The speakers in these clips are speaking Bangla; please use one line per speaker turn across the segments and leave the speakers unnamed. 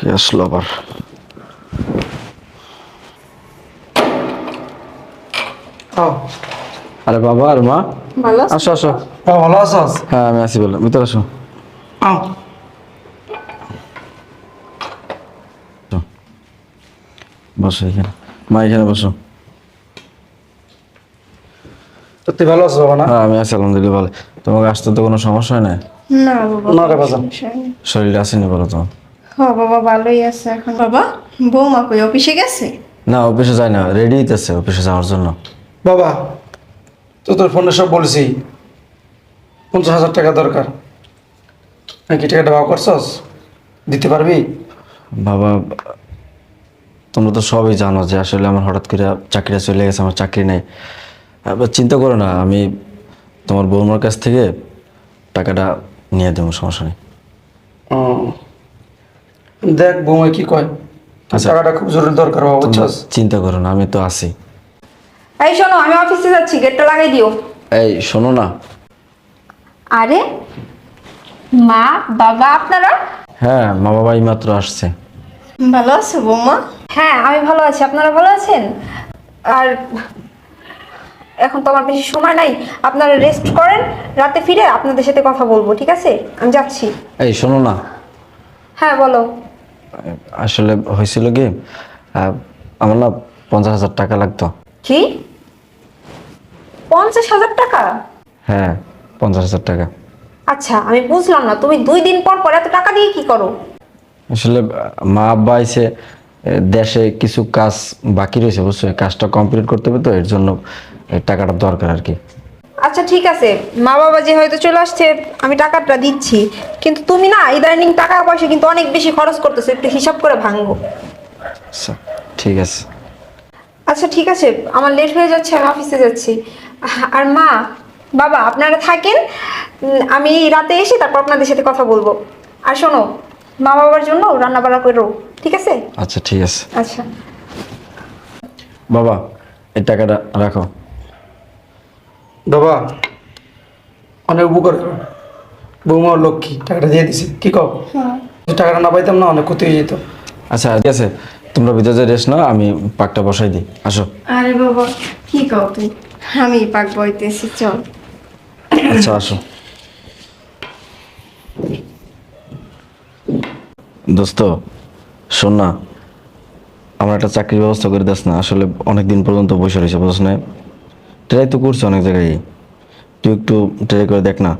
কে আসলো আবার আরে বাবা আর মা?
আছো?
আসো আসো।
তা ভালো আছস
হ্যাঁ আমি আসি বললাম ভিতরে আসো।
আও
বসো এখানে। মা এখানে বসো।
তুই ভালো আছো বাবা না?
হ্যাঁ আমি আছি আলহামদুলিল্লাহ ভালো। তোমাকে আসতে তো কোনো সমস্যা হয় না
না বাবা
না রে
নেই।
শরীরটা আসেনি বলো তো।
হ বাবা ভালোই আছে এখন। বাবা? বৌমা কই অফিসে গেছে?
না অফিসে যাই না রেডি হইতেছে অফিসে যাওয়ার জন্য।
বাবা তো তোর ফোনে সব বলছি। পঞ্চাশ হাজার টাকা দরকার। নাকি বাবা করছস? দিতে পারবি?
বাবা তোমরা তো সবই জানো যে আসলে আমার হঠাৎ করে চাকরিটা চলে গেছে আমার চাকরি নেই। এবার চিন্তা করো না আমি তোমার বৌমার কাছ থেকে টাকাটা নিয়ে দেবো সমস্যা নেই।
ও। দেখ বৌমা কি কয়?
আচ্ছা।
টাকাটা খুব জরুরি দরকার বাবা বুঝছস?
চিন্তা করো না আমি তো আছি।
এই শোনো আমি অফিসে যাচ্ছি গেটটা লাগাই দিও।
এই শোনো না।
আরে মা বাবা আপনারা?
হ্যাঁ মা বাবা মাত্র আসছে।
ভালো আছে বৌমা?
হ্যাঁ আমি ভালো আছি আপনারা ভালো আছেন? আর এখন তো আমার বেশি সময় নাই আপনারা রেস্ট করেন রাতে ফিরে আপনাদের সাথে কথা বলব ঠিক আছে? আমি যাচ্ছি।
এই শোনো না।
হ্যাঁ বলো।
আসলে হয়েছিল কি আমার না পঞ্চাশ হাজার টাকা লাগতো।
কি? পঞ্চাশ হাজার টাকা?
হ্যাঁ পঞ্চাশ হাজার টাকা।
আচ্ছা আমি বুঝলাম না তুমি দুই দিন পর পর এত টাকা দিয়ে কি করো?
আসলে মা আব্বা এসে দেশে কিছু কাজ বাকি রয়েছে বুঝছ? কাজটা কমপ্লিট করতে হবে তো এর জন্য টাকাটা দরকার আর কি।
আচ্ছা ঠিক আছে। মা বাবা যে হয়তো চলে আসছে আমি টাকাটা দিচ্ছি। কিন্তু তুমি না ইদানিং টাকা পয়সা কিন্তু অনেক বেশি খরচ করতেছো একটু হিসাব করে ভাঙবো
আচ্ছা ঠিক আছে।
আচ্ছা ঠিক আছে আমার লেট হয়ে যাচ্ছে আমি অফিসে যাচ্ছি। আর মা বাবা আপনারা থাকেন? আমি রাতে এসে তারপর আপনাদের সাথে কথা বলব। আর শোনো মা বাবার জন্য রান্না বান্না করো ঠিক আছে?
আচ্ছা ঠিক আছে।
আচ্ছা।
বাবা এই টাকাটা রাখো।
বাবা অনেক উপকার করো। বৌমা লক্ষ্মী টাকাটা দিয়ে দিছি। কি কও? টাকাটা না পাইতাম না অনেক ক্ষতি হয়ে যেত।
আচ্ছা ঠিক আছে। তোমরা ভিতরে রেস্ট নাও আমি পাকটা বসাই দিই। আসো।
আরে বাবা কি কও তুই আমি পাক বইতেছি চল।
আচ্ছা আসো। দোস্ত শোন না। আমার একটা চাকরির ব্যবস্থা করে দিস না। আসলে অনেক দিন পর্যন্ত বসে রয়েছে বুঝছ না? ট্রাই তো করছে অনেক জায়গায়। তুই একটু ট্রাই করে দেখ না।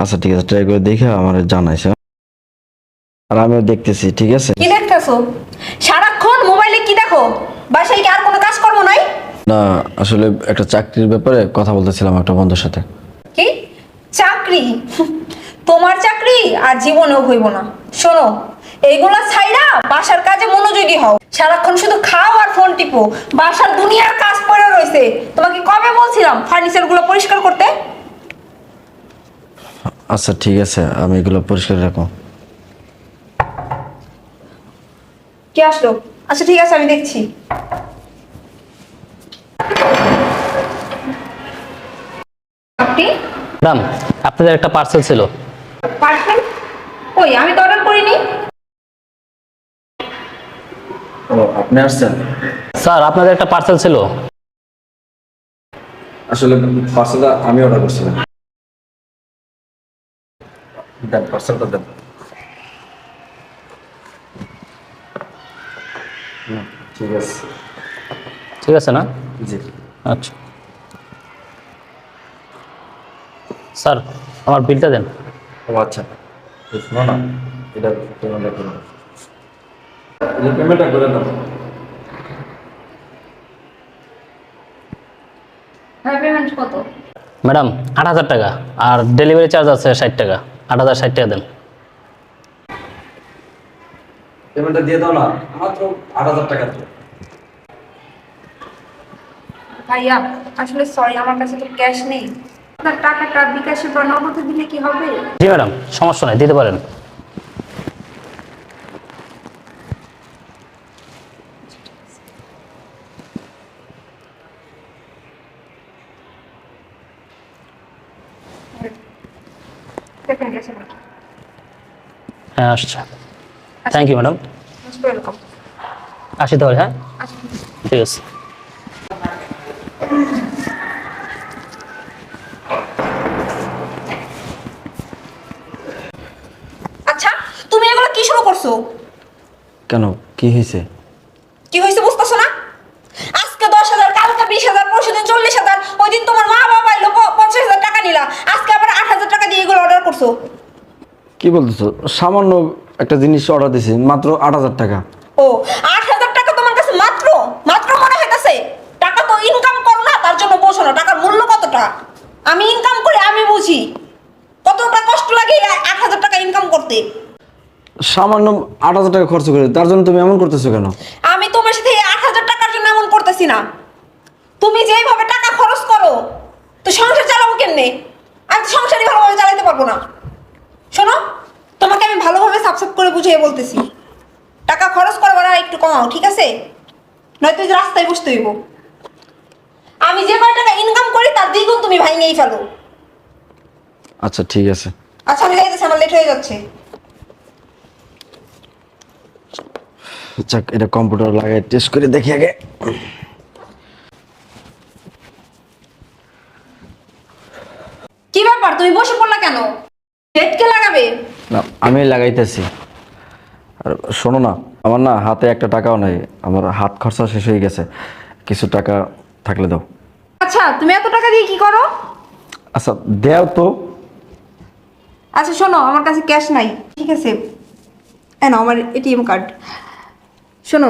আচ্ছা ঠিক আছে ট্রাই করে দেখে আমার জানাইস হ্যাঁ? আর আমিও দেখতেছি ঠিক আছে?
কি দেখতেছো? সারাক্ষণ মোবাইলে কি দেখো? বাসায় কি আর কোনো কাজ কর্ম নাই?
না আসলে একটা চাকরির ব্যাপারে কথা বলতেছিলাম একটা বন্ধুর সাথে।
কি? চাকরি? তোমার চাকরি? আর জীবনেও হইব না। শোনো এইগুলা ছাইরা বাসার কাজে মনোযোগী হও। সারাক্ষণ শুধু খাও আর ফোন টিপো। বাসার দুনিয়ার কাজ পড়ে রয়েছে। তোমাকে কবে বলছিলাম ফার্নিচারগুলো পরিষ্কার করতে?
আচ্ছা ঠিক আছে আমি এগুলো পরিষ্কার রাখো।
কে আসলো? আচ্ছা ঠিক আছে আমি দেখছি। আপনি?
ম্যাডাম আপনাদের একটা পার্সেল ছিল।
পার্সেল কই আমি তো অর্ডার করিনি।
ও আপনি আসছেন
স্যার আপনাদের একটা পার্সেল ছিল।
আসলে পার্সেলটা আমি অর্ডার করছিলাম। দেন পার্সেলটা দেন। ঠিক আছে।
ঠিক আছে না?
জি।
আচ্ছা। স্যার আমার বিলটা দেন।
ও আচ্ছা। না এটা এটা পেমেন্টটা করে দাও
পেমেন্ট
ম্যাডাম আট হাজার টাকা আর ডেলিভারি চার্জ আছে ষাট টাকা। আট হাজার ষাট টাকা দেন।
পেমেন্টটা দিয়ে দাও না মাত্র আট হাজার টাকা
ভাইয়া আসলে সরি আমার কাছে তো ক্যাশ নেই। আপনার টাকাটা বিকাশে বা নগদে দিলে কি হবে?
জি ম্যাডাম সমস্যা নাই দিতে পারেন। হ্যাঁ আসছে। থ্যাংক ইউ ম্যাডাম আসি তাহলে হ্যাঁ? ঠিক আছে।
আচ্ছা তুমি এগুলো কি শুরু করছ?
কেন? কি হয়েছে?
কি হয়েছে বুঝতেছো না? আজকে দশ হাজার কালকে বিশ হাজার পরশু দিন চল্লিশ হাজার ওই দিন তোমার মা বাবা এলো পঞ্চাশ হাজার টাকা নিলা। আজকে হাজার টাকা দিয়ে এগুলো অর্ডার করছ?
কি বলতেছো? সামান্য একটা জিনিস অর্ডার দিছি মাত্র আট হাজার টাকা।
ও আট হাজার টাকা তোমার কাছে মাত্র? মাত্র মনে হইতাছে টাকা তো ইনকাম করো না তার জন্য বোঝো না। টাকার মূল্য কতটা? আমি ইনকাম করি আমি বুঝি। কতটা কষ্ট লাগে আট হাজার টাকা ইনকাম করতে?
সামান্য আট হাজার টাকা খরচ করে তার জন্য তুমি এমন করতেছো কেন?
আমি তোমার সাথে আট হাজার টাকার জন্য এমন করতেছি না তুমি যেইভাবে টাকা খরচ করো তো সংসার চালাবো কেমনে আমি তো সংসারই ভালোভাবে চালাতে পারব না শোনো তোমাকে আমি সাপ করে বুঝিয়ে বলতেছি। টাকা খরচ করবার আর একটু কমাও ঠিক আছে? নয়তো রাস্তায় বসতে হইব। আমি যে কয় টাকা ইনকাম করি তার দ্বিগুণ তুমি ভাঙিয়েই ফেলো।
আচ্ছা ঠিক আছে।
আচ্ছা আমি যাইতেছি আমার লেট হয়ে যাচ্ছে।
যাক এটা কম্পিউটার লাগাই টেস্ট করে দেখি আগে।
কি ব্যাপার তুমি বসে পড়লা কেন? কে লাগাবে?
না আমি লাগাইতেছি। আর শোনো না আমার না হাতে একটা টাকাও নাই আমার হাত খরচা শেষ হয়ে গেছে কিছু টাকা থাকলে দাও।
আচ্ছা তুমি এত টাকা দিয়ে কি করো?
আচ্ছা দেও তো।
আচ্ছা শোনো আমার কাছে ক্যাশ নাই ঠিক আছে? হ্যাঁ আমার এটিএম কার্ড শোনো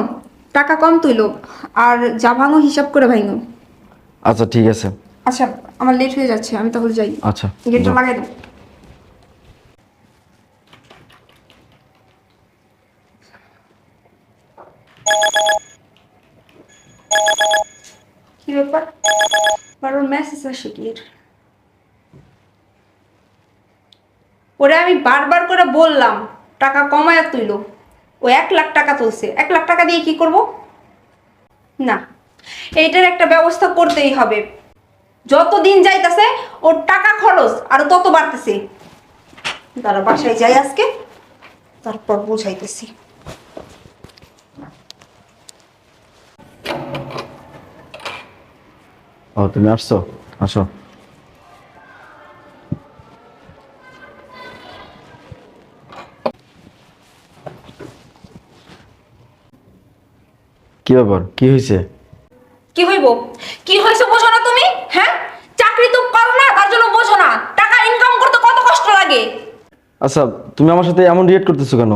টাকা কম তুইলো আর যা ভাঙো হিসাব করে ভাঙো।
আচ্ছা ঠিক আছে।
আচ্ছা আমার লেট হয়ে যাচ্ছে আমি তাহলে যাই।
আচ্ছা
গেটটা লাগাই দাও। কি ব্যাপার? আসে কি ওরে আমি বারবার করে বললাম, টাকা তুইলো। ও এক লাখ টাকা তুলছে। এক লাখ টাকা দিয়ে কি করব? না, এইটার একটা ব্যবস্থা করতেই হবে। যত দিন যাইতাছে, ওর টাকা খরচ আর তত বাড়তেছে। তারা বাসায় যাই আজকে, তারপর বুঝাইতেছি।
ও তুমি আসছো? আসো। কি ব্যাপার? কি হয়েছে?
কি হইব? কি হয়েছে বোঝো না তুমি? হ্যাঁ? চাকরি তো করো না তার জন্য বোঝো না। টাকা ইনকাম করতে কত কষ্ট লাগে?
আচ্ছা তুমি আমার সাথে এমন রিয়েক্ট করতেছো কেন?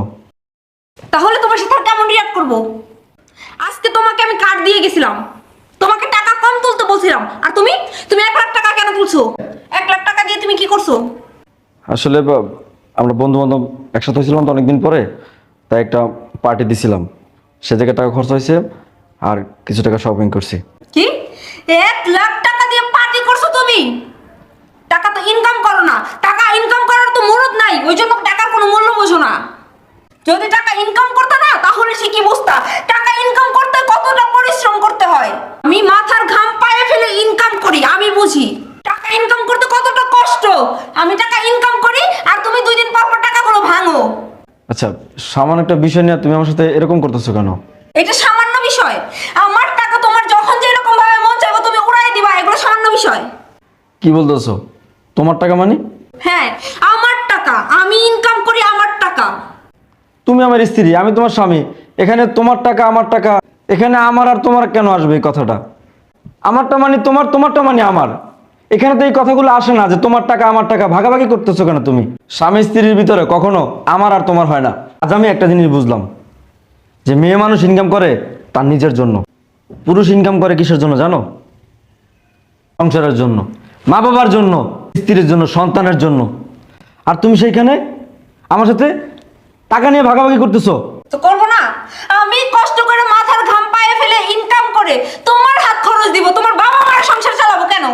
তাহলে তোমার সাথে আর কেমন রিয়াক্ট করব? আজকে তোমাকে আমি কার্ড দিয়ে গেছিলাম তোমাকে টাকা কম তুলতে বলছিলাম। আর তুমি? তুমি এক লাখ টাকা কেন তুলছো? এক লাখ টাকা দিয়ে তুমি কি করছ?
আসলে বা- আমরা বন্ধু বান্ধব একসাথে হয়েছিলাম তো অনেকদিন পরে তাই একটা পার্টি দিছিলাম। সে জায়গায় টাকা খরচ হয়েছে আর কিছু টাকা শপিং করছি।
কি? এক লাখ টাকা দিয়ে পার্টি করছ তুমি? টাকা তো ইনকাম করো না। টাকা ইনকাম করার তো মুরত নাই ওই জন্য টাকার কোনো মূল্য বোঝো না। যদি টাকা ইনকাম করতে না তাহলে সে কি বুঝতা টাকা ইনকাম করতে কতটা পরিশ্রম করতে হয় আমি মাথার ঘাম পায়ে ফেলে ইনকাম করি আমি বুঝি টাকা ইনকাম করতে কতটা কষ্ট আমি টাকা ইনকাম করি আর তুমি দুই দিন পর পর টাকাগুলো ভাঙো।
আচ্ছা সামান্য একটা বিষয় নিয়ে তুমি আমার সাথে এরকম করতেছো কেন?
এটা সামান্য বিষয়। আমার টাকা তোমার যখন যেরকম ভাবে মন চাইব তুমি উড়াই দিবা এগুলো সামান্য বিষয়।
কি বলতেছো? তোমার টাকা মানে?
হ্যাঁ আমার টাকা। আমি ইনকাম করি আমার টাকা।
তুমি আমার স্ত্রী আমি তোমার স্বামী। এখানে তোমার টাকা আমার টাকা। এখানে আমার আর তোমার কেন আসবে এই কথাটা? আমারটা মানে তোমার তোমারটা মানে আমার। এখানে তো এই কথাগুলো আসে না যে তোমার টাকা, আমার টাকা, ভাগাভাগি করতেছো কেন তুমি? স্বামী স্ত্রীর ভিতরে কখনো আমার আর তোমার হয় না। আজ আমি একটা জিনিস বুঝলাম, যে মেয়ে মানুষ ইনকাম করে তার নিজের জন্য, পুরুষ ইনকাম করে কিসের জন্য জানো? সংসারের জন্য, মা বাবার জন্য, স্ত্রীর জন্য, সন্তানের জন্য। আর তুমি সেইখানে আমার সাথে টাকা নিয়ে ভাগাভাগি করতেছো?
করব না। আমি কষ্ট করে মাথার ঘাম পায়ে ফেলে ইনকাম করে তোমার হাত খরচ দিব, তোমার বাবা মার সংসার চালাবো কেন?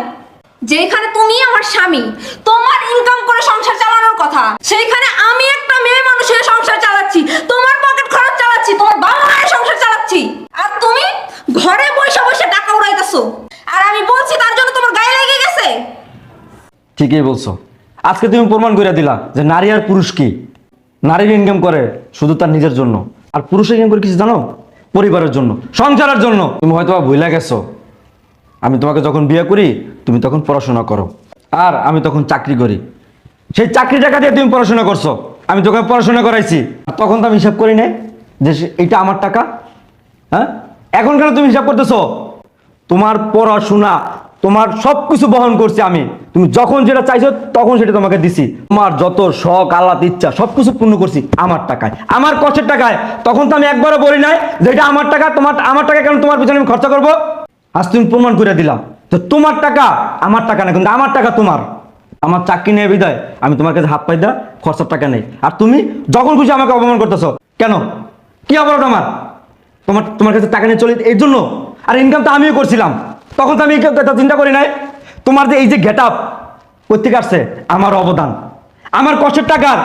যেখানে তুমি আমার স্বামী, তোমার ইনকাম করে সংসার চালানোর কথা। সেইখানে আমি একটা মেয়ে মানুষের সংসার চালাচ্ছি, তোমার পকেট খরচ চালাচ্ছি, তোমার বাবা মায়ের সংসার চালাচ্ছি। আর তুমি ঘরে বসে বসে টাকা উড়াইতেছো। আর আমি বলছি, তার জন্য তোমার গায়ে লেগে গেছে।
ঠিকই বলছো। আজকে তুমি প্রমাণ করে দিলা যে নারী আর পুরুষ কি? নারীর ইনকাম করে শুধু তার নিজের জন্য। আর পুরুষের ইনকাম করে কিছু জানো? পরিবারের জন্য, সংসারের জন্য। তুমি হয়তো ভুলে গেছো। আমি তোমাকে যখন বিয়ে করি, তুমি তখন পড়াশোনা করো। আর আমি তখন চাকরি করি। সেই চাকরি টাকা দিয়ে তুমি পড়াশোনা করছ। আমি তোকে পড়াশোনা করাইছি। তখন তো আমি হিসাব করি নাই যে এটা আমার টাকা। হ্যাঁ? এখন কেন তুমি হিসাব করতেছো? তোমার পড়াশোনা, তোমার সব কিছু বহন করছি আমি। তুমি যখন যেটা চাইছো, তখন সেটা তোমাকে দিছি। তোমার যত শখ আল্লাহ ইচ্ছা সব কিছু পূর্ণ করছি আমার টাকায়। আমার কষ্টের টাকায়। তখন তো আমি একবারও বলি নাই যে এটা আমার টাকা, তোমার আমার টাকা কেন তোমার পিছনে আমি খরচা করব? আজ তুমি প্রমাণ করে দিলাম তো তোমার টাকা, আমার টাকা না, কিন্তু আমার টাকা তোমার। আমার চাকরি নেই বিদায়, আমি তোমার কাছে হাত পাই দা খরচার টাকা নেই। আর তুমি যখন খুশি আমাকে অপমান করতেছো, কেন? কি অপরাধ আমার? তোমার তোমার কাছে টাকা নিয়ে চলে, এর জন্য? আর ইনকাম তো আমিও করছিলাম। তখন তো আমি এই চিন্তা করি নাই। তোমার যে এই যে গেট আপ কোথেকে আসছে? আমার অবদান। আমার কষ্টের টাকার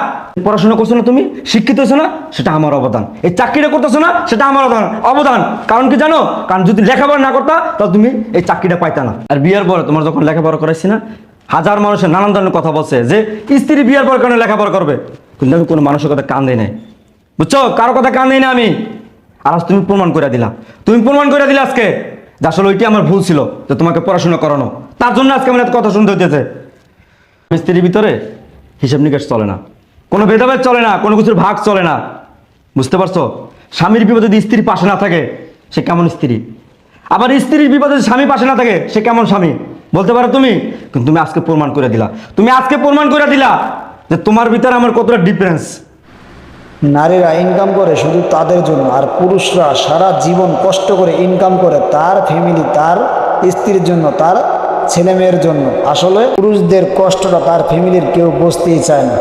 পড়াশোনা করছ না তুমি? শিক্ষিত হয়েছো না? সেটা আমার অবদান। এই চাকরিটা করতেছো না? সেটা আমার অবদান। অবদান। কারণ কি জানো? কারণ যদি লেখাপড়া না করতা, তাহলে তুমি এই চাকরিটা পাইতা না। আর বিয়ের পরে তোমার যখন লেখাপড়া করাইছি না, হাজার মানুষের নানান ধরনের কথা বলছে যে, স্ত্রী বিয়ের পর কেন লেখাপড়া করবে? কিন্তু আমি কোনো মানুষের কথা কান দিই নাই। বুঝছ? কারও কথা কান দিই না আমি। আর আজ তুমি প্রমাণ করে দিলা। তুমি প্রমাণ করে দিলে আজকে যে আসলে ওইটি আমার ভুল ছিল, যে তোমাকে পড়াশোনা করানো। তার জন্য আজকে আমার কথা শুনতে হইতেছে। স্ত্রীর ভিতরে হিসাব নিকাশ চলে না। কোনো ভেদাভেদ চলে না, কোনো কিছুর ভাগ চলে না। বুঝতে পারছ? স্বামীর বিপদে যদি স্ত্রীর পাশে না থাকে, সে কেমন স্ত্রী? আবার স্ত্রীর বিপদে স্বামী পাশে না থাকে, সে কেমন স্বামী? বলতে পারো তুমি? কিন্তু তুমি আজকে প্রমাণ করে দিলা। তুমি আজকে প্রমাণ করে দিলা যে তোমার ভিতরে আমার কতটা ডিফারেন্স
নারীরা ইনকাম করে শুধু তাদের জন্য, আর পুরুষরা সারা জীবন কষ্ট করে ইনকাম করে তার ফ্যামিলি তার স্ত্রীর জন্য, তার ছেলে মেয়ের জন্য। আসলে পুরুষদের কষ্টটা তার ফ্যামিলির কেউ বুঝতেই চায় না।